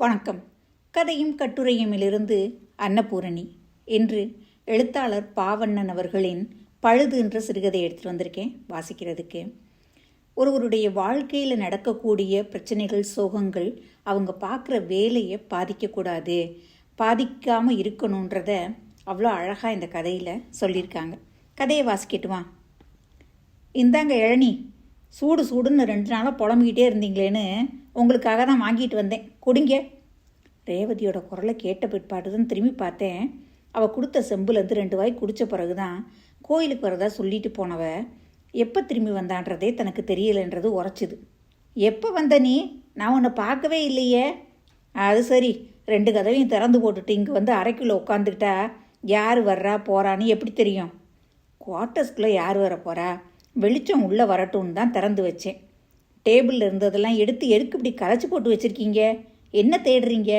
வணக்கம். கதையும் கட்டுரையுமிலிருந்து அன்னபூரணி என்று எழுத்தாளர் பாவண்ணன் அவர்களின் பழுது என்ற சிறுகதை எடுத்துகிட்டு வந்திருக்கேன் வாசிக்கிறதுக்கு. ஒருவருடைய வாழ்க்கையில் நடக்கக்கூடிய பிரச்சனைகள் சோகங்கள் அவங்க பார்க்குற வேலையை பாதிக்கக்கூடாது பாதிக்காமல் இருக்கணுன்றத அவ்வளோ அழகாக இந்த கதையில் சொல்லியிருக்காங்க. கதையை வாசிக்கட்டுமா? இந்தாங்க இளநி. சூடு சூடுன்னு ரெண்டு நாளாக புலம்பிக்கிட்டே இருந்தீங்களேன்னு உங்களுக்காக தான் வாங்கிட்டு வந்தேன். கொடுங்க. ரேவதியோட குரலை கேட்ட பிற்பாடு தான் திரும்பி பார்த்தேன். அவள் கொடுத்த செம்புலேருந்து ரெண்டு வாய் குடித்த பிறகு தான் கோயிலுக்கு வரதா சொல்லிட்டு போனவ எப்போ திரும்பி வந்தான்றதே தனக்கு தெரியலைன்றது உரைச்சிது. எப்போ வந்த நீ? நான் உன்னை பார்க்கவே இல்லையே. அது சரி ரெண்டு கதவையும் திறந்து போட்டுட்டு இங்கே வந்து அரைக்குள்ளே உட்காந்துக்கிட்டா யார் வர்றா போகிறான்னு எப்படி தெரியும்? குவார்ட்டர்ஸ்குள்ளே யார் வர போகிறா வெளிச்சம் உள்ளே வரட்டும்னு தான் திறந்து வச்சேன். டேபிளில் இருந்ததெல்லாம் எடுத்து எதுக்கு இப்படி கரைச்சி போட்டு வச்சுருக்கீங்க? என்ன தேடுறீங்க?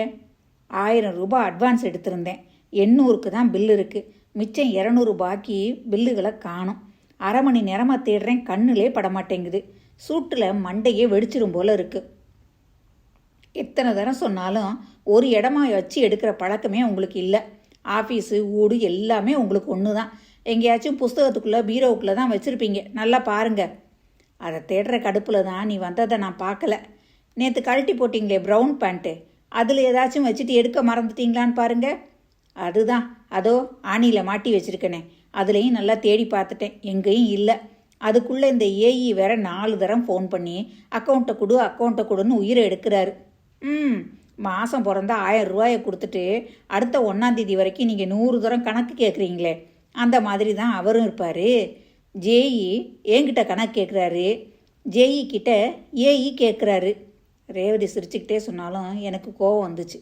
ஆயிரம் ரூபாய் அட்வான்ஸ் எடுத்திருந்தேன். எண்ணூறுக்கு தான் பில் இருக்குது மிச்சம் இரநூறு பாக்கி பில்லுகளை காணும். அரை மணி நேரமாக தேடுறேன். கண்ணுலே படமாட்டேங்குது. சூட்டில் மண்டையே வெடிச்சிரும் போல் இருக்குது எத்தனை தரம் சொன்னாலும் ஒரு இடமா வச்சு எடுக்கிற பழக்கமே உங்களுக்கு இல்லை. ஆஃபீஸு ஊடு எல்லாமே உங்களுக்கு ஒன்று தான் எங்கேயாச்சும் புஸ்தகத்துக்குள்ளே பீரோவுக்குள்ளே தான் வச்சுருப்பீங்க. நல்லா பாருங்க. அதை தேடுற கடுப்பில் தான் நீ வந்ததை நான் பார்க்கல. நேற்று கழட்டி போட்டிங்களே ப்ரௌன் பேண்ட்டு அதில் ஏதாச்சும் வச்சுட்டு எடுக்க மறந்துட்டீங்களான்னு பாருங்க. அதுதான். அதோ ஆணியில் மாட்டி வச்சுருக்கனே. அதுலேயும் நல்லா தேடி பார்த்துட்டேன். எங்கேயும் இல்லை. அதுக்குள்ளே இந்த ஏஇ வேற நாலு தரம் ஃபோன் பண்ணி அக்கௌண்ட்டை கொடு அக்கௌண்ட்டை கொடுன்னு உயிரை எடுக்கிறாரு. ம். மாதம் பிறந்தா ஆயிரம் ரூபாயை கொடுத்துட்டு அடுத்த ஒன்றாந்தேதி வரைக்கும் நீங்கள் நூறு தரம் கணக்கு கேட்குறீங்களே அந்த மாதிரி தான் அவரும் இருப்பார். ஜேஇ என்கிட்ட கணக்கு கேட்குறாரு ஜேஇ கிட்ட ஏஇ கேட்குறாரு ரேவதி சிரிச்சுக்கிட்டே சொன்னாலும் எனக்கு கோவம் வந்துச்சு.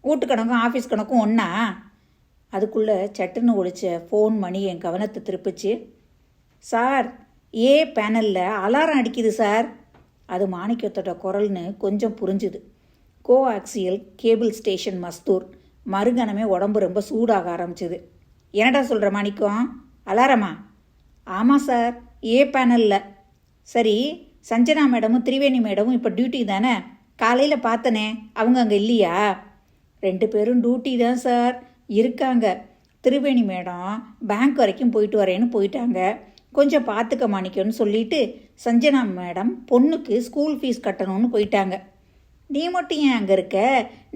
வீட்டு கணக்கும் ஆஃபீஸ் கணக்கும் ஒன்றா அதுக்குள்ளே சட்டுன்னு ஒழிச்ச ஃபோன் மணி என் கவனத்தை திருப்பிச்சு சார் ஏ பேனலில் அலாரம் அடிக்குது சார். அது மாணிக்கத்தோட குரல்னு கொஞ்சம் புரிஞ்சுது. கோஆக்சியல் கேபிள் ஸ்டேஷன் மஸ்தூர். மறுகணமே உடம்பு ரொம்ப சூடாக ஆரம்பிச்சுது. என்னடா சொல்கிற மாணிக்கம்? அலாரமா? ஆமாம் சார். ஏ பேனலில். சரி சஞ்சனா மேடமும் திரிவேணி மேடமும் இப்போ டியூட்டி தானே? காலையில் பார்த்தனே அவங்க அங்கே இல்லையா? ரெண்டு பேரும் டியூட்டி தான் சார். இருக்காங்க. திரிவேணி மேடம் பேங்க் வரைக்கும் போயிட்டு வரேன்னு போயிட்டாங்க. கொஞ்சம் பார்த்துக்க மாணிக்கம்னு சொல்லிட்டு சஞ்சனா மேடம் பொண்ணுக்கு ஸ்கூல் ஃபீஸ் கட்டணும்னு போயிட்டாங்க. நீ மட்டும் ஏன் அங்கே இருக்க?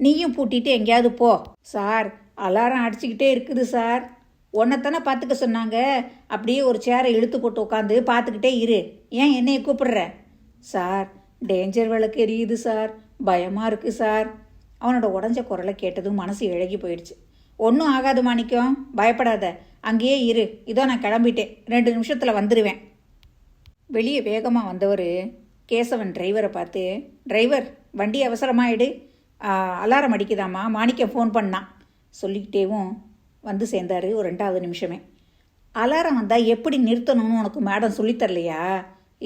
நீயும் பூட்டிட்டு எங்கேயாவது போ. சார் அலாரம் அடிச்சுக்கிட்டே இருக்குது சார். உன்னைத்தானே பார்த்துக்க சொன்னாங்க. அப்படியே ஒரு சேரை இழுத்து போட்டு உட்காந்து பார்த்துக்கிட்டே இரு. ஏன் என்னையை கூப்பிடுற? சார் டேஞ்சர் விளக்கு எரியுது சார். பயமாக இருக்குது சார். அவனோட உடஞ்ச குரலை கேட்டதும் மனசு இழகி போயிடுச்சு. ஒன்றும் ஆகாது மாணிக்கம் பயப்படாத. அங்கேயே இரு. இதோ நான் கிளம்பிட்டேன். ரெண்டு நிமிஷத்தில் வந்துடுவேன் வெளியே வேகமாக வந்தவர் கேசவன் டிரைவரை பார்த்து டிரைவர் வண்டி அவசரமாயிடு. அலாரம் அடிக்குதாம்மா. மாணிக்கம் ஃபோன் பண்ணான். சொல்லிக்கிட்டேவும் வந்து சேர்ந்தாரு ஒரு ரெண்டாவது நிமிஷமே. அலாரம் வந்தால் எப்படி நிறுத்தணும்னு உனக்கு மேடம் சொல்லித்தரலையா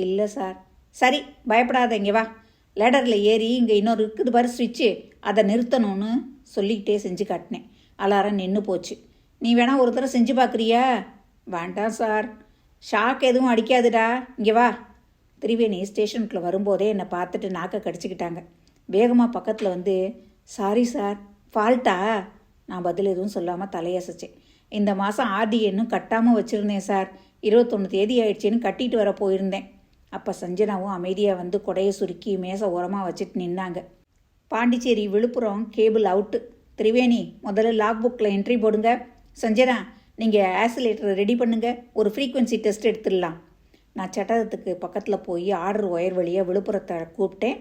இல்லை சார் சரி பயப்படாத இங்கே வா. லேடரில் ஏறி இங்கே இன்னொரு இருக்குது பாரு ஸ்விட்சு அதை நிறுத்தணும்னு சொல்லிக்கிட்டே செஞ்சு காட்டினேன். அலாரம் நின்று போச்சு. நீ வேணால் ஒரு தடவை செஞ்சு பார்க்குறியா வேண்டாம் சார் ஷாக் எதுவும் அடிக்காதுடா. இங்கே வா. திரிவேணி ஸ்டேஷனுக்குள்ளே வரும்போதே என்னை பார்த்துட்டு நாக்கை கடிச்சிக்கிட்டாங்க. வேகமாக பக்கத்தில் வந்து சாரி சார் ஃபால்ட்டா நான் பதில் எதுவும் சொல்லாமல் தலையசைச்சேன். இந்த மாதம் ஆர்டி இன்னும் கட்டாமல் வச்சுருந்தேன் சார். இருபத்தொன்று தேதி ஆயிடுச்சுன்னு கட்டிட்டு வர போயிருந்தேன். அப்போ சஞ்சனாவும் அமைதியாக வந்து கொடையை சுருக்கி மேசை உரமாக வச்சுட்டு நின்னாங்க. Pondicherry Villupuram cable out. Triveni முதல்ல லாக் புக்கில் என்ட்ரி போடுங்க. சஞ்சனா நீங்கள் ஆசிலேட்டரை ரெடி பண்ணுங்க. ஒரு ஃப்ரீக்குவென்சி டெஸ்ட் எடுத்துடலாம். நான் சட்டகத்துக்கு பக்கத்தில் போய் ஆர்டர் ஒயர் வழியாக விழுப்புரத்தை கூப்பிட்டேன்.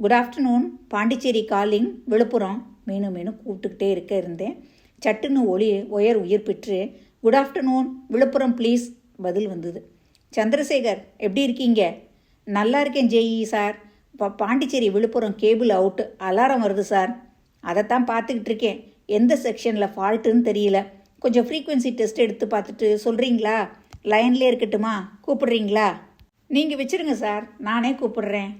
Good afternoon Pondicherry calling Villupuram. மீனும் மீனும் கூப்பிட்டுக்கிட்டே இருக்க இருந்தேன். சட்டுன்னு ஒளி ஒயர் உயிர் பெற்று குட் ஆஃப்டர்நூன் விழுப்புரம் ப்ளீஸ் பதில் வந்தது. சந்திரசேகர் எப்படி இருக்கீங்க? நல்லா இருக்கேன் ஜெயி சார். இப்போ Pondicherry Villupuram cable out. Alarm வருது சார். அதைத்தான் பார்த்துக்கிட்டு இருக்கேன். எந்த செக்ஷனில் ஃபால்ட்டுன்னு தெரியல. கொஞ்சம் ஃப்ரீக்வன்சி டெஸ்ட் எடுத்து பார்த்துட்டு சொல்கிறீங்களா லைன்லேயே இருக்கட்டுமா? கூப்பிடுறீங்களா? நீங்கள் வச்சுருங்க சார். நானே கூப்பிடுறேன்.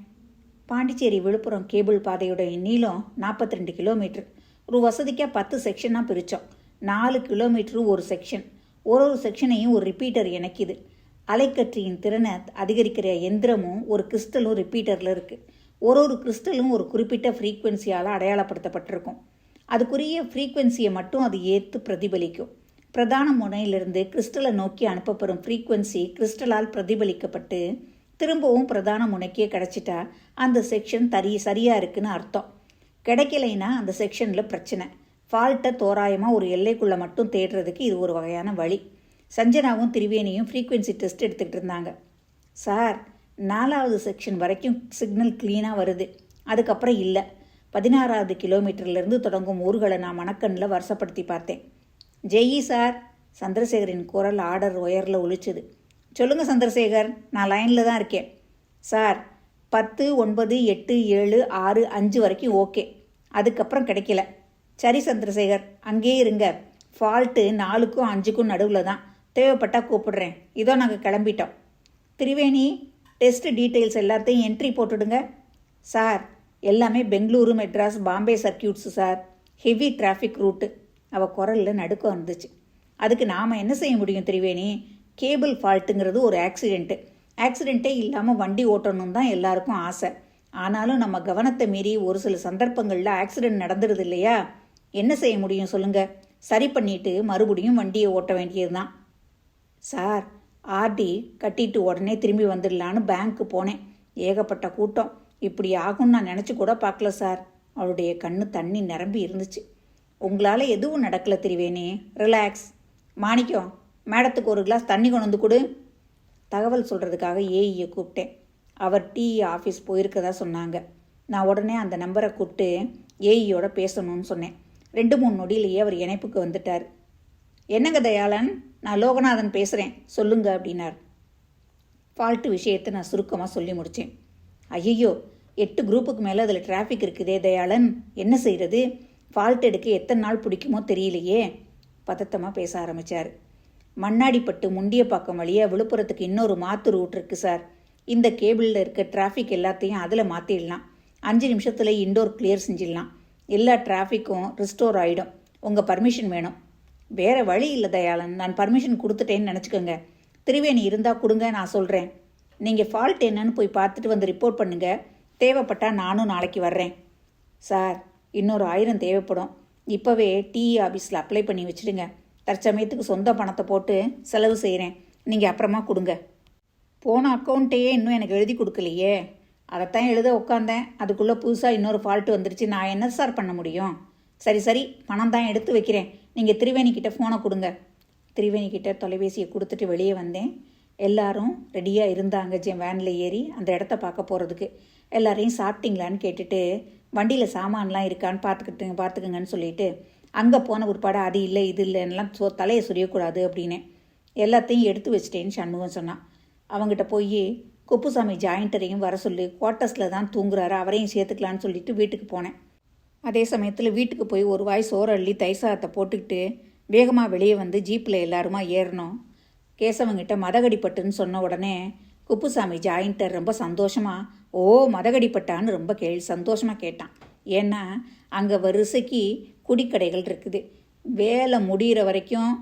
பாண்டிச்சேரி விழுப்புரம் கேபிள் பாதையுடைய நீளம் நாற்பத்தி ரெண்டு கிலோமீட்டர். ஒரு வசதிக்காக பத்து செக்ஷனாக பிரித்தோம் நாலு கிலோமீட்டரு ஒரு செக்ஷன் ஒரு ஒரு செக்ஷனையும் ஒரு ரிப்பீட்டர் இணைக்குது. அலைக்கற்றியின் திறனை அதிகரிக்கிற எந்திரமும் ஒரு கிறிஸ்டலும் ரிப்பீட்டரில் இருக்குது ஒரு ஒரு கிறிஸ்டலும் ஒரு குறிப்பிட்ட ஃப்ரீக்குவென்சியால் அடையாளப்படுத்தப்பட்டிருக்கும். அதுக்குரிய ஃப்ரீக்குவென்சியை மட்டும் அது ஏற்று பிரதிபலிக்கும். பிரதான முனையிலிருந்து கிறிஸ்டலை நோக்கி அனுப்பப்படும் ஃப்ரீக்குவென்சி கிறிஸ்டலால் பிரதிபலிக்கப்பட்டு திரும்பவும் பிரதான முனைக்கே கிடச்சிட்டா அந்த செக்ஷன் தரி சரியாக இருக்குன்னு அர்த்தம். கிடைக்கலைன்னா அந்த செக்ஷனில் பிரச்சனை. ஃபால்ட்டை தோராயமாக ஒரு எல்லைக்குள்ளே மட்டும் தேடுறதுக்கு இது ஒரு வகையான வழி. சஞ்சனாவும் திரிவேணியும் ஃப்ரீக்குவென்சி டெஸ்ட் எடுத்துக்கிட்டு இருந்தாங்க. சார் நாலாவது செக்ஷன் வரைக்கும் சிக்னல் க்ளீனாக வருது. அதுக்கப்புறம் இல்லை. பதினாறாவது கிலோமீட்டர்லேருந்து தொடங்கும் ஊர்களை நான் மணக்கண்ணில் வருஷப்படுத்தி பார்த்தேன். ஜெயி சார் சந்திரசேகரின் குரல் ஆர்டர் ஒயரில் ஒழிச்சுது. சொல்லுங்கள் சந்திரசேகர் நான் லைனில் தான் இருக்கேன். சார் பத்து ஒன்பது எட்டு ஏழு ஆறு அஞ்சு வரைக்கும் ஓகே. அதுக்கப்புறம் கிடைக்கல. சரி சந்திரசேகர் அங்கேயே இருங்க. ஃபால்ட்டு நாலுக்கும் அஞ்சுக்கும் நடுவில் தான். தேவைப்பட்டால் கூப்பிடுறேன். இதோ நாங்கள் கிளம்பிட்டோம். திரிவேணி டெஸ்ட் டீட்டெயில்ஸ் எல்லாத்தையும் என்ட்ரி போட்டுடுங்க. சார் எல்லாமே Bengaluru Madras Bombay circuits sir. Heavy traffic route அவள் குரலில் நடுக்கம் இருந்துச்சு அதுக்கு நாம் என்ன செய்ய முடியும் திரிவேணி? கேபிள் ஃபால்ட்டுங்கிறது ஒரு ஆக்சிடெண்ட்டு ஆக்சிடெண்ட்டே இல்லாமல் வண்டி ஓட்டணும் தான் எல்லாருக்கும் ஆசை. ஆனாலும் நம்ம கவனத்தை மீறி ஒரு சில சந்தர்ப்பங்களில் ஆக்சிடெண்ட் நடந்துடுது இல்லையா? என்ன செய்ய முடியும் சொல்லுங்க. சரி பண்ணிட்டு மறுபடியும் வண்டியை ஓட்ட வேண்டியது தான் சார் ஆர்டி கட்டிட்டு உடனே திரும்பி வந்துடலான்னு பேங்க்கு போனேன். ஏகப்பட்ட கூட்டம். இப்படி ஆகும்னு நான் நினச்சி கூட பார்க்கல சார். அவளுடைய கண்ணு தண்ணி நிரம்பி இருந்துச்சு. உங்களால் எதுவும் நடக்கல திரிவேணி ரிலாக்ஸ். மாணிக்கம் மேடத்துக்கு ஒரு கிளாஸ் தண்ணி கொண்டு வந்து கொடு. தகவல் சொல்கிறதுக்காக ஏஇயை கூப்பிட்டேன். அவர் டீ ஆஃபீஸ் போயிருக்கதா சொன்னாங்க. நான் உடனே அந்த நம்பரை கூப்பிட்டு ஏஇயோட பேசணும்னு சொன்னேன். ரெண்டு மூணு நொடியிலேயே அவர் இணைப்புக்கு வந்துட்டார். என்னங்க தயாளன்? நான் லோகநாதன் பேசுகிறேன் சொல்லுங்க அப்படின்னார். ஃபால்ட்டு விஷயத்தை நான் சுருக்கமாக சொல்லி முடித்தேன் ஐயோ எட்டு குரூப்புக்கு மேலே அதில் டிராஃபிக் இருக்குதே தயாளன். என்ன செய்கிறது ஃபால்ட் எடுக்க எத்தனை நாள் பிடிக்குமோ தெரியலையே. பதட்டமாக பேச ஆரம்பித்தார் மண்ணாடிப்பட்டு முண்டியப்பாக்கம் வழியாக விழுப்புரத்துக்கு இன்னொரு மாற்று ரூட் இருக்குது சார். இந்த கேபிளில் இருக்க டிராஃபிக் எல்லாத்தையும் அதில் மாற்றிடலாம் அஞ்சு நிமிஷத்தில் இண்டோர் கிளியர் செஞ்சிடலாம். எல்லா டிராஃபிக்கும் ரிஸ்டோர் ஆகிடும் உங்கள் பர்மிஷன் வேணும். வேறு வழி இல்லை தயாளன். நான் பர்மிஷன் கொடுத்துட்டேன்னு நினச்சிக்கோங்க. திரிவேணி இருந்தால் கொடுங்க நான் சொல்கிறேன் நீங்கள் ஃபால்ட் என்னன்னு போய் பார்த்துட்டு வந்து ரிப்போர்ட் பண்ணுங்கள் தேவைப்பட்டால் நானும் நாளைக்கு வர்றேன். சார் இன்னொரு ஆயிரம் தேவைப்படும். இப்போவே டிஇ ஆஃபீஸில் அப்ளை பண்ணி வச்சுடுங்க. தற்சமயத்துக்கு சொந்த பணத்தை போட்டு செலவு செய்கிறேன் நீங்கள் அப்புறமா கொடுங்க. போன அக்கௌண்ட்டையே இன்னும் எனக்கு எழுதி கொடுக்கலையே. அதைத்தான் எழுத உட்காந்தேன் அதுக்குள்ளே புதுசாக இன்னொரு ஃபால்ட்டு வந்துருச்சு. நான் என்ன சார் பண்ண முடியும்? சரி சரி. பணம் தான் எடுத்து வைக்கிறேன். நீங்கள் திரிவேணிக்கிட்ட ஃபோனை கொடுங்க. திரிவேணிக்கிட்ட தொலைபேசியை கொடுத்துட்டு வெளியே வந்தேன். எல்லாரும் ரெடியாக இருந்தாங்க. ஜென் வேனில் ஏறி அந்த இடத்த பார்க்க போகிறதுக்கு எல்லாரையும் சாப்பிட்டீங்களான்னு கேட்டுட்டு வண்டியில் சாமான்லாம் இருக்கான்னு பார்த்துக்கிட்டு பார்த்துக்குங்கன்னு சொல்லிட்டு அங்கே போன உட்பாடு அது இல்லை இது இல்லைன்னெலாம் சோ தலையை சுரியக்கூடாது அப்படின்னு எல்லாத்தையும் எடுத்து வச்சிட்டேன்னு சண்முகம் சொன்னான். அவங்ககிட்ட போய் குப்புசாமி ஜாயிண்டரையும் வர சொல்லி குவார்ட்டர்ஸில் தான் தூங்குறாரு அவரையும் சேர்த்துக்கலான்னு சொல்லிட்டு வீட்டுக்கு போனேன். அதே சமயத்தில் வீட்டுக்கு போய் ஒரு வாய் சோறு அள்ளி தைசாரத்தை போட்டுக்கிட்டு வேகமாக வெளியே வந்து ஜீப்பில் எல்லாருமா ஏறினோம் கேசவங்கிட்ட மதகடிப்பட்டுன்னு சொன்ன உடனே குப்புசாமி ஜாயிண்டர் ரொம்ப சந்தோஷமாக ஓ மதகடிப்பட்டான்னு ரொம்ப கே சந்தோஷமாக கேட்டான். ஏன்னா அங்கே வரிசைக்கு குடிக்கடைகள் இருக்குது. வேலை முடிகிற வரைக்கும்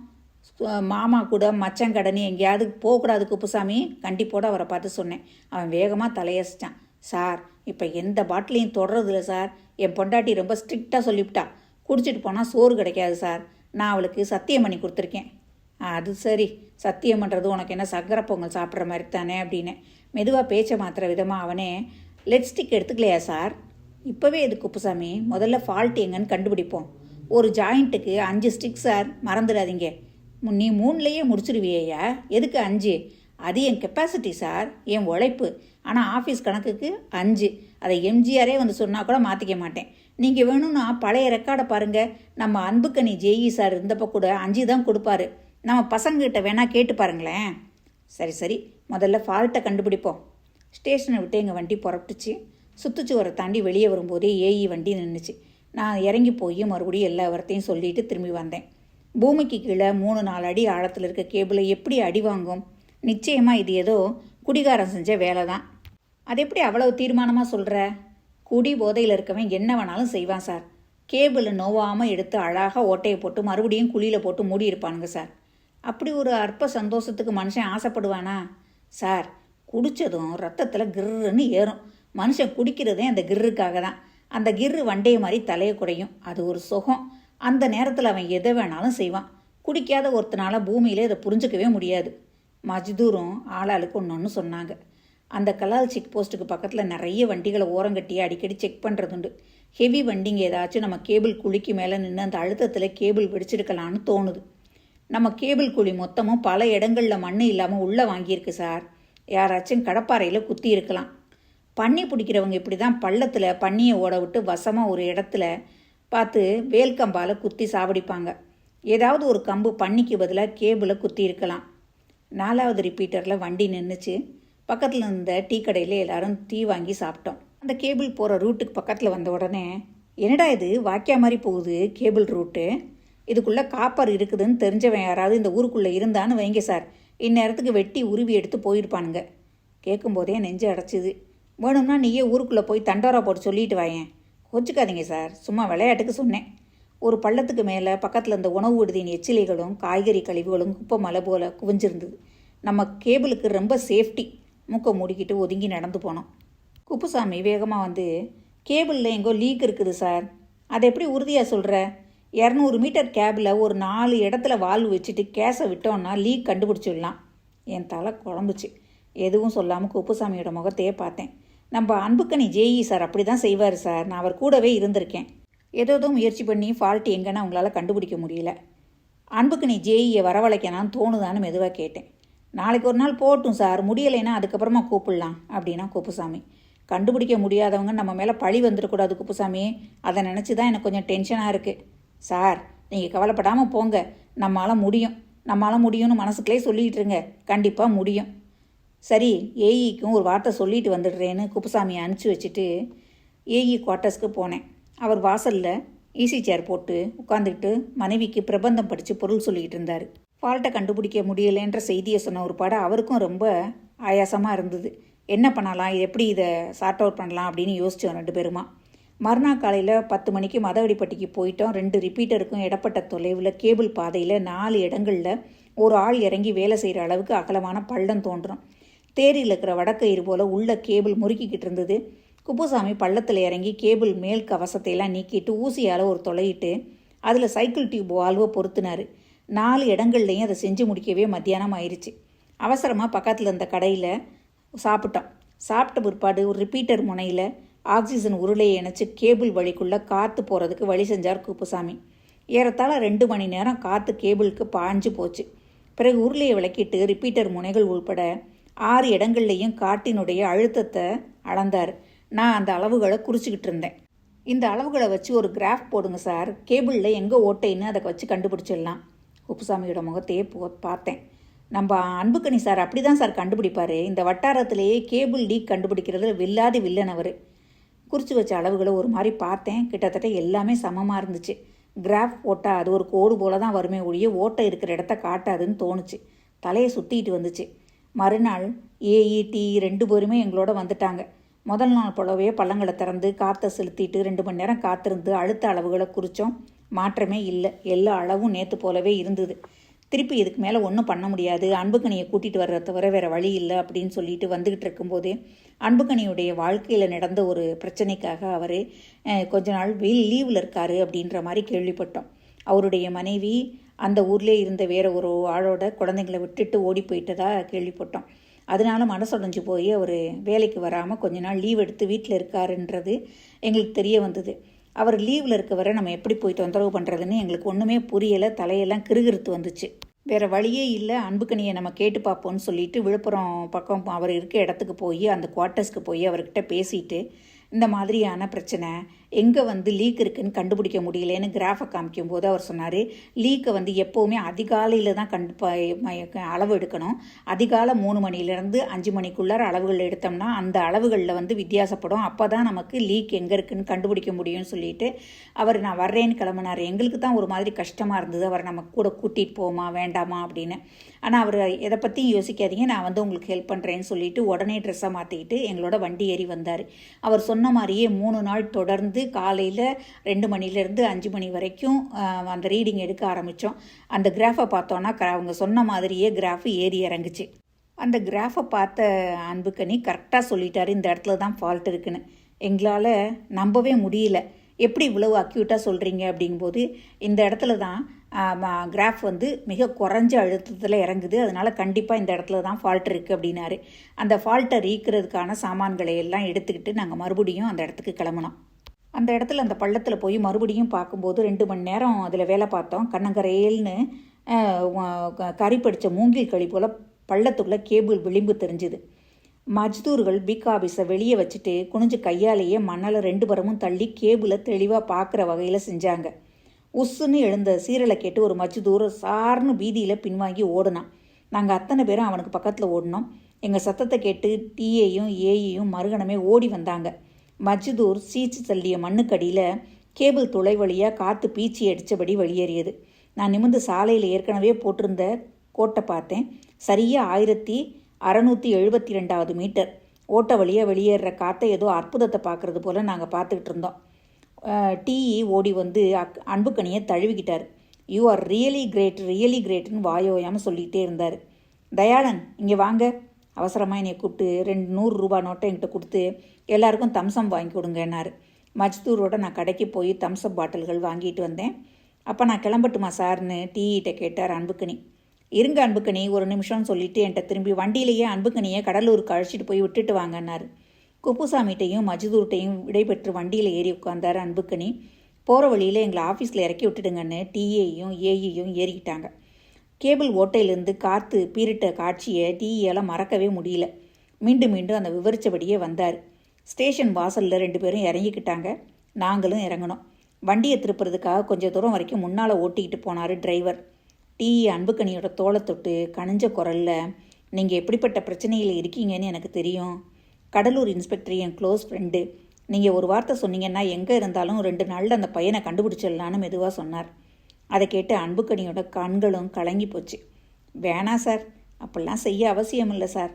மாமா கூட மச்சங்கடனி எங்கேயாவது போகக்கூடாது குப்புசாமி. கண்டிப்போடு அவரை பார்த்து சொன்னேன். அவன் வேகமாக தலையசிச்சான். சார் இப்போ எந்த பாட்டிலையும் தொடரதில்ல சார். என் பொண்டாட்டி ரொம்ப ஸ்ட்ரிக்டாக சொல்லிவிட்டா. குடிச்சிட்டு போனால் சோறு கிடைக்காது சார். நான் அவளுக்கு சத்தியம் பண்ணி கொடுத்துருக்கேன். அது சரி. சத்தியம் பண்ணுறது உனக்கு என்ன சக்கரை பொங்கல் சாப்பிட்ற மாதிரி தானே? அப்படின்னு மெதுவாக பேச்சை மாத்திர விதமாக அவனே லெட்ஸ்டிக் எடுத்துக்கலையா சார்? இப்போவே இது குப்புசாமி முதல்ல ஃபால்ட் எங்கன்னு கண்டுபிடிப்போம். ஒரு ஜாயிண்ட்டுக்கு அஞ்சு ஸ்டிக் சார் மறந்துடாதீங்க. நீ மூணுலேயே முடிச்சிருவியா எதுக்கு அஞ்சு? அது என் கெப்பாசிட்டி சார் என் உழைப்பு. ஆனால் ஆஃபீஸ் கணக்குக்கு அஞ்சு. அதை எம்ஜிஆரே வந்து சொன்னால் கூட மாற்றிக்க மாட்டேன். நீங்கள் வேணும்னா பழைய ரெக்கார்டை பாருங்கள் நம்ம அன்புக்கணி ஜேஇ சார் இருந்தப்போ கூட அஞ்சு தான் கொடுப்பாரு. நம்ம பசங்ககிட்ட வேணால் கேட்டு பாருங்களேன். சரி சரி. முதல்ல ஃபால்ட்டை கண்டுபிடிப்போம். ஸ்டேஷனை விட்டு எங்கள் வண்டி புறப்பட்டுச்சு. சுற்றுச்சுவரை தாண்டி வெளியே வரும்போதே ஏஇ வண்டி நின்றுச்சு நான் இறங்கி போய் மறுபடியும் எல்லா வரத்தையும் சொல்லிட்டு திரும்பி வந்தேன். பூமிக்கு கீழே மூணு நாலு அடி ஆழத்தில் இருக்க கேபிளை எப்படி அடி வாங்கும்? நிச்சயமாக இது ஏதோ குடிகாரம் செஞ்ச வேலை தான் அது எப்படி அவ்வளவு தீர்மானமாக சொல்கிற குடி போதையில் இருக்கவன் என்ன வேணாலும் செய்வான் சார். கேபிள் நோவாமல் எடுத்து அழகாக ஓட்டையை போட்டு மறுபடியும் குழியில் போட்டு மூடி இருப்பானுங்க சார். அப்படி ஒரு அற்ப சந்தோஷத்துக்கு மனுஷன் ஆசைப்படுவானா? சார் குடித்ததும் ரத்தத்தில் கிர்ன்னு ஏறும். மனுஷன் குடிக்கிறதே அந்த கிர்ருக்காக தான். அந்த கிர்ரு வண்டைய மாதிரி தலையை குறையும் அது ஒரு சுகம். அந்த நேரத்தில் அவன் எதை வேணாலும் செய்வான். குடிக்காத ஒருத்தனால பூமியில் இதை புரிஞ்சுக்கவே முடியாது. மஜ்தூரும் ஆளாளுக்கு ஒன்று ஒன்று சொன்னாங்க. அந்த கலால் செக் போஸ்ட்டுக்கு பக்கத்தில் நிறைய வண்டிகளை ஓரங்கட்டி அடிக்கடி செக் பண்ணுறதுண்டு ஹெவி வண்டிங்க ஏதாச்சும் நம்ம கேபிள் குழிக்கு மேலே நின்று அந்த அழுத்தத்தில் கேபிள் வெடிச்சிருக்கலான்னு தோணுது. நம்ம கேபிள் குழி மொத்தமும் பல இடங்களில் மண் இல்லாமல் உள்ளே வாங்கியிருக்கு சார். யாராச்சும் கடப்பாறையில் குத்தி இருக்கலாம். பன்னி பிடிக்கிறவங்க இப்படி தான் பள்ளத்தில் பன்னியை ஓட விட்டு வசமாக ஒரு இடத்துல பார்த்து வேல்கம்பால் குத்தி சாவடிப்பாங்க. ஏதாவது ஒரு கம்பு பன்னிக்கு பதிலாக கேபிளை குத்தி இருக்கலாம். நாலாவது ரிப்பீட்டரில் வண்டி நின்றுச்சு பக்கத்தில் இருந்த டீ கடையில் எல்லாரும் டீ வாங்கி சாப்பிட்டோம். அந்த கேபிள் போகிற ரூட்டுக்கு பக்கத்தில் வந்த உடனே என்னடா இது? வாக்கியா மாதிரி போகுது கேபிள் ரூட்டு. இதுக்குள்ளே காப்பர் இருக்குதுன்னு தெரிஞ்சவன் யாராவது இந்த ஊருக்குள்ளே இருந்தான்னு வைங்க சார். இந்நேரத்துக்கு வெட்டி உருவி எடுத்து போயிருப்பானுங்க. கேட்கும்போதே நெஞ்சு அடைச்சிது. வேணும்னா நீயே ஊருக்குள்ளே போய் தண்டோரா போட்டு சொல்லிட்டு வாயேன். கொச்சுக்காதீங்க சார். சும்மா விளையாட்டுக்கு சொன்னேன். ஒரு பள்ளத்துக்கு மேலே பக்கத்தில் இந்த உணவு விடுதியின் எச்சிலைகளும் காய்கறி கழிவுகளும் குப்பை மலை போல் குவிஞ்சிருந்தது. நம்ம கேபிளுக்கு ரொம்ப சேஃப்டி. மூக்கை மூடிக்கிட்டு ஒதுங்கி நடந்து போனோம். குப்புசாமி வேகமாக வந்து கேபிளில் எங்கோ லீக் இருக்குது சார். அதை எப்படி உறுதியாக சொல்கிற இரநூறு மீட்டர் கேபில் ஒரு நாலு இடத்துல வால்வு வச்சுட்டு கேஸை விட்டோன்னா லீக் கண்டுபிடிச்சிடலாம். என் தலை குழம்புச்சு. எதுவும் சொல்லாமல் குப்புசாமியோட முகத்தையே பார்த்தேன். நம்ம அன்புக்கணி ஜேஇ சார் அப்படி தான் செய்வார் சார். நான் அவர் கூடவே இருந்திருக்கேன். ஏதோ ஏதோ முயற்சி பண்ணி ஃபால்ட் எங்கன்னு அவங்களால கண்டுபிடிக்க முடியல. அன்புக்கணி ஜேஇயை வரவழைக்கனான்னு தோணுதான்னு மெதுவாக கேட்டேன். நாளைக்கு ஒரு நாள் போகட்டும் சார். முடியலைன்னா அதுக்கப்புறமா கூப்பிடலாம் அப்படின்னா குப்புசாமி. கண்டுபிடிக்க முடியாதவங்க நம்ம மேலே பழி வந்துடக்கூடாது குப்புசாமி. அதை நினச்சி தான் எனக்கு கொஞ்சம் டென்ஷனாக இருக்குது சார் நீங்கள் கவலைப்படாமல் போங்க. நம்மளால் முடியும். நம்மளால் முடியும்னு மனசுக்குள்ளே சொல்லிகிட்டு இருங்க. கண்டிப்பாக முடியும். சரி ஏஇக்கும் ஒரு வார்த்தை சொல்லிட்டு வந்துடுறேன்னு குப்புசாமியை அனுப்பிச்சி வச்சுட்டு ஏஇ குவார்ட்டர்ஸ்க்கு போனேன். அவர் வாசலில் ஈசி சேர் போட்டு உட்காந்துக்கிட்டு மனைவிக்கு பிரபந்தம் படித்து பொருள் சொல்லிக்கிட்டு இருந்தார். ஃபால்ட்டை கண்டுபிடிக்க முடியலைன்ற செய்தியை சொன்ன ஒரு படம் அவருக்கும் ரொம்ப ஆயாசமாக இருந்தது. என்ன பண்ணலாம்? எப்படி இதை சார்ட் அவுட் பண்ணலாம் அப்படின்னு யோசித்தோம் ரெண்டு பேருமா. மறுநாள் காலையில் பத்து மணிக்கு மதவடிப்பட்டிக்கு போயிட்டோம். ரெண்டு ரிப்பீட்டருக்கும் இடப்பட்ட தொலைவில் கேபிள் பாதையில் நாலு இடங்களில் ஒரு ஆள் இறங்கி வேலை செய்கிற அளவுக்கு அகலமான பள்ளம் தோன்றும். தேரில் இருக்கிற வடக்கயிறு போல் உள்ள கேபிள் முறுக்கிக்கிட்டு இருந்தது. குப்புசாமி பள்ளத்தில் இறங்கி கேபிள் மேல் கவசத்தையெல்லாம் நீக்கிட்டு ஊசியால் ஒரு தொலையிட்டு அதில் சைக்கிள் டியூப் வால்வை பொருத்தினார். நாலு இடங்கள்லையும் அதை செஞ்சு முடிக்கவே மத்தியானம் ஆயிடுச்சு அவசரமாக பக்கத்தில் இருந்த கடையில் சாப்பிட்டோம். சாப்பிட்ட பிற்பாடு ஒரு ரிப்பீட்டர் முனையில் ஆக்சிஜன் உருளையை இணைச்சி கேபிள் வழிக்குள்ளே காற்று போகிறதுக்கு வழி செஞ்சார் குப்புசாமி. ஏறத்தாழ ரெண்டு மணி நேரம் காற்று கேபிளுக்கு பாஞ்சு போச்சு. பிறகு உருளையை விளக்கிட்டு ரிப்பீட்டர் முனைகள் உள்பட ஆறு இடங்கள்லையும் காட்டினுடைய அழுத்தத்தை அளந்தார். நான் அந்த அளவுகளை குறிச்சிக்கிட்டு இருந்தேன். இந்த அளவுகளை வச்சு ஒரு கிராஃப் போடுங்க சார். கேபிளில் எங்கே ஓட்டைன்னு அதை வச்சு கண்டுபிடிச்சிடலாம். குப்புசாமியோட முகத்தையே போ பார்த்தேன். நம்ம அன்புக்கணி சார் அப்படி தான் சார் கண்டுபிடிப்பார். இந்த வட்டாரத்திலேயே கேபிள் லீக் கண்டுபிடிக்கிறதுல வில்லாதி வில்லன் அவர். குறித்து வச்ச அளவுகளை ஒரு மாதிரி பார்த்தேன். கிட்டத்தட்ட எல்லாமே சமமாக இருந்துச்சு. கிராஃப் போட்டால் அது ஒரு கோடு போல தான் வருமே ஒழிய ஓட்டை இருக்கிற இடத்த காட்டாதுன்னு தோணுச்சு. தலையை சுற்றிக்கிட்டு வந்துச்சு. மறுநாள் ஏஇடி ரெண்டு பேருமே எங்களோட வந்துட்டாங்க. முதல் நாள் போலவே பள்ளங்களை திறந்து காற்றை செலுத்திட்டு ரெண்டு மணி நேரம் காத்திருந்து அழுத்த அளவுகளை குறித்தோம் மாற்றமே இல்லை. எல்லா அளவும் நேற்று போலவே இருந்தது. திருப்பி இதுக்கு மேலே ஒன்றும் பண்ண முடியாது. அன்புக்கணியை கூட்டிகிட்டு வர்றத தவிர வேறு வழி இல்லை அப்படின்னு சொல்லிட்டு வந்துக்கிட்டு இருக்கும்போதே அன்புக்கணியுடைய வாழ்க்கையில் நடந்த ஒரு பிரச்சனைக்காக அவர் கொஞ்ச நாள் வெயில் லீவில் இருக்கார் அப்படின்ற மாதிரி கேள்விப்பட்டோம். அவருடைய மனைவி அந்த ஊர்லேயே இருந்த வேற ஒரு ஆளோட குழந்தைங்களை விட்டுட்டு ஓடி போயிட்டதா கேள்விப்பட்டோம். அதனால மனசுடைஞ்சு போய் அவர் வேலைக்கு வராமல் கொஞ்ச நாள் லீவ் எடுத்து வீட்டில் இருக்காருன்றது எங்களுக்கு தெரிய வந்தது. அவர் லீவில் இருக்க வரை நம்ம எப்படி போய் தொந்தரவு பண்ணுறதுன்னு எங்களுக்கு ஒன்றுமே புரியலை. தலையெல்லாம் கிருகிருத்து வந்துச்சு. வேறு வழியே இல்லை. அன்புக்கணியை நம்ம கேட்டு பார்ப்போம்னு சொல்லிட்டு விழுப்புரம் பக்கம் அவர் இருக்க இடத்துக்கு போய் அந்த குவார்ட்டர்ஸ்க்கு போய் அவர்கிட்ட பேசிட்டு இந்த மாதிரியான பிரச்சனை எங்கே வந்து லீக் இருக்குதுன்னு கண்டுபிடிக்க முடியலன்னு கிராஃபை காமிக்கும் போது அவர் சொன்னார் லீக்கை வந்து எப்போவுமே அதிகாலையில் தான் கண்டு அளவு எடுக்கணும். அதிகாலை மூணு மணிலேருந்து அஞ்சு மணிக்குள்ளார அளவுகள் எடுத்தோம்னா அந்த அளவுகளில் வந்து வித்தியாசப்படும். அப்போ தான் நமக்கு லீக் எங்கே இருக்குதுன்னு கண்டுபிடிக்க முடியும்னு சொல்லிட்டு அவர் நான் வர்றேன்னு கிளம்புனார். எங்களுக்கு தான் ஒரு மாதிரி கஷ்டமாக இருந்தது. அவர் நம்ம கூட கூட்டிகிட்டு போமா வேண்டாமா அப்படின்னு. ஆனால் அவர் எதை பற்றியும் யோசிக்காதீங்க. நான் வந்து உங்களுக்கு ஹெல்ப் பண்ணுறேன்னு சொல்லிட்டு உடனே ட்ரெஸ்ஸை மாற்றிக்கிட்டு எங்களோட வண்டி ஏறி வந்தார். அவர் சொன்ன மாதிரியே மூணு நாள் தொடர்ந்து காலையில் ரெண்டு மணிலேருந்து அஞ்சு மணி வரைக்கும் அந்த ரீடிங் எடுக்க ஆரம்பித்தோம் அந்த கிராஃபை பார்த்தோன்னா அவங்க சொன்ன மாதிரியே கிராஃப் ஏறி இறங்குச்சு. அந்த கிராஃபை பார்த்த அன்புக்கணி கரெக்டாக சொல்லிட்டாரு இந்த இடத்துல தான் ஃபால்ட் இருக்குன்னு. எங்களால் நம்பவே முடியல. எப்படி இவ்வளவு அக்யூட்டாக சொல்கிறீங்க அப்படிங்கும்போது இந்த இடத்துல தான் கிராஃப் வந்து மிக குறைஞ்ச அழுத்தத்தில் இறங்குது. அதனால் கண்டிப்பாக இந்த இடத்துல தான் ஃபால்ட் இருக்குது அப்படின்னாரு. அந்த ஃபால்ட்டை ரீக்கிறதுக்கான சாமான்களை எல்லாம் எடுத்துக்கிட்டு நாங்கள் மறுபடியும் அந்த இடத்துக்கு கிளம்பினோம். அந்த இடத்துல அந்த பள்ளத்தில் போய் மறுபடியும் பார்க்கும்போது ரெண்டு மணி நேரம் அதில் வேலை பார்த்தோம். கண்ணங்கரையல்னு கறி படித்த மூங்கில் களி போல் பள்ளத்துக்குள்ளே கேபிள் விளிம்பு தெரிஞ்சுது. மஜ்தூர்கள் பிக் ஆஃபீஸை வெளியே வச்சுட்டு குனிஞ்சு கையாலேயே மணலை ரெண்டு பரமும் தள்ளி கேபிளை தெளிவாக பார்க்குற வகையில் செஞ்சாங்க. உஸ்ஸுன்னு எழுந்த சீரலை கேட்டு ஒரு மஜ்தூர் சார்னு பீதியில் பின்வாங்கி ஓடினான். நாங்கள் அத்தனை பேரும் அவனுக்கு பக்கத்தில் ஓடினோம். எங்கள் சத்தத்தை கேட்டு டிஏயும் ஏயையும் மறுகணமே ஓடி வந்தாங்க. மஜ்தூர் சீச்சு தள்ளிய மண்ணுக்கடியில் கேபிள் துளை வழியாக காற்று பீச்சி அடித்தபடி வெளியேறியது. நான் நிமிர்ந்து சாலையில் ஏற்கனவே போட்டிருந்த கோட்டை பார்த்தேன். சரியாக ஆயிரத்தி அறநூற்றி எழுபத்தி ரெண்டாவது மீட்டர். ஓட்ட வழியாக வெளியேற காற்றை ஏதோ அற்புதத்தை பார்க்குறது போல் நாங்கள் பார்த்துக்கிட்டு இருந்தோம். டிஇ ஓடி வந்து அக் அன்புக்கணியை தழுவிக்கிட்டார். You are really great really கிரேட்னு வாயோயாமல் சொல்லிகிட்டே இருந்தார். தயாளன் இங்கே வாங்க. அவசரமாக என்னை கூப்பிட்டு ரெண்டு நூறு ரூபா நோட்டை என்கிட்ட கொடுத்து எல்லாருக்கும் தம்சம் வாங்கி கொடுங்கன்னாரு. மஜ்தூரோட நான் கடைக்கு போய் தம்சப் பாட்டில்கள் வாங்கிட்டு வந்தேன். அப்போ நான் கிளம்பட்டுமா சார்னு டீயிட்ட கேட்டார் அன்புக்கணி இருங்க அன்புக்கணி ஒரு நிமிஷம்னு சொல்லிட்டு என்கிட்ட திரும்பி வண்டியிலேயே அன்புக்கணியை கடலூருக்கு அழைச்சிட்டு போய் விட்டுட்டு வாங்கன்னாரு. குப்புசாமிகிட்டையும் மஜ்தூர்கிட்டையும் விடைபெற்று வண்டியில் ஏறி உட்காந்தார் அன்புக்கணி போகிற வழியில் எங்களை ஆஃபீஸில் இறக்கி விட்டுடுங்கன்னு டிஏயும் ஏஇயும் ஏறிக்கிட்டாங்க. கேபிள் ஓட்டையிலேருந்து காற்று பீரிட்ட காட்சியை டிஇயால் மறக்கவே முடியல. மீண்டும் மீண்டும் அந்த விவரித்தபடியே வந்தார். ஸ்டேஷன் வாசலில் ரெண்டு பேரும் இறங்கிக்கிட்டாங்க. நாங்களும் இறங்கினோம். வண்டியை திருப்புறதுக்காக கொஞ்சம் தூரம் வரைக்கும் முன்னால் ஓட்டிக்கிட்டு போனார் டிரைவர். டிஇ அன்புக்கணியோட தோலை தொட்டு கனிஞ்ச குரலில் நீங்கள் எப்படிப்பட்ட பிரச்சனையில் இருக்கீங்கன்னு எனக்கு தெரியும். கடலூர் இன்ஸ்பெக்டர் என் க்ளோஸ் ஃப்ரெண்டு. நீங்கள் ஒரு வார்த்தை சொன்னீங்கன்னா எங்கே இருந்தாலும் ரெண்டு நாளில் அந்த பையனை கண்டுபிடிச்சிடலான்னு மெதுவாக சொன்னார். அதை கேட்டு அன்புக்கணியோட கண்களும் கலங்கி போச்சு. வேணாம் சார் அப்படிலாம் செய்ய அவசியம் இல்லை சார்.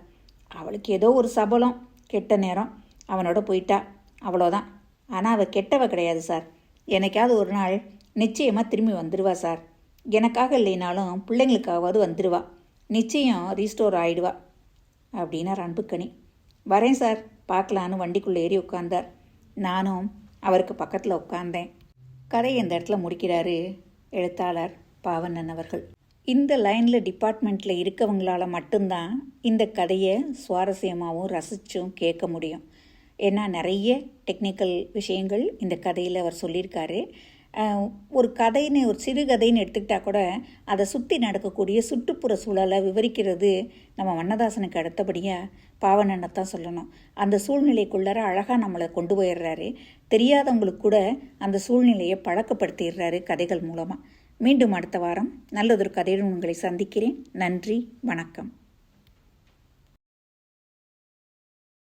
அவளுக்கு ஏதோ ஒரு சபலம் கெட்ட நேரம். அவனோட போயிட்டா. அவ்வளோதான். ஆனால் அவள் கெட்டவ கிடையாது சார். எனக்காவது ஒரு நாள் நிச்சயமாக திரும்பி வந்துடுவா சார். எனக்காக இல்லைனாலும் பிள்ளைங்களுக்காவது வந்துடுவா நிச்சயம் ரீஸ்டோர் ஆயிடுவா. அப்படின்னார் அன்புக்கணி வரேன் சார். பார்க்கலான்னு வண்டிக்குள்ளே ஏறி உட்காந்தார் நானும் அவருக்கு பக்கத்தில் உட்காந்தேன் கதை இந்த இடத்துல முடிக்கிறாரு? எழுத்தாளர் பாவண்ணன் அவர்கள். இந்த லைனில் டிபார்ட்மெண்ட்டில் இருக்கவங்களால் மட்டும்தான் இந்த கதையை சுவாரஸ்யமாகவும் ரசித்தும் கேட்க முடியும். ஏன்னா நிறைய டெக்னிக்கல் விஷயங்கள் இந்த கதையில் அவர் சொல்லியிருக்காரு. ஒரு கதைன்னு ஒரு சிறுகதைன்னு எடுத்துக்கிட்டால் கூட அதை சுற்றி நடக்கக்கூடிய சுற்றுப்புற சூழலை விவரிக்கிறது நம்ம வண்ணதாசனுக்கு அடுத்தபடியாக பாவனனை தான் சொல்லணும். அந்த சூழ்நிலைக்குள்ளார அழகாக நம்மளை கொண்டு போயிடுறாரு. தெரியாதவங்களுக்கு கூட அந்த சூழ்நிலையை பழக்கப்படுத்திடுறாரு கதைகள் மூலமாக மீண்டும் அடுத்த வாரம் நல்லதொரு கதையுடன் உங்களை சந்திக்கிறேன். நன்றி வணக்கம்.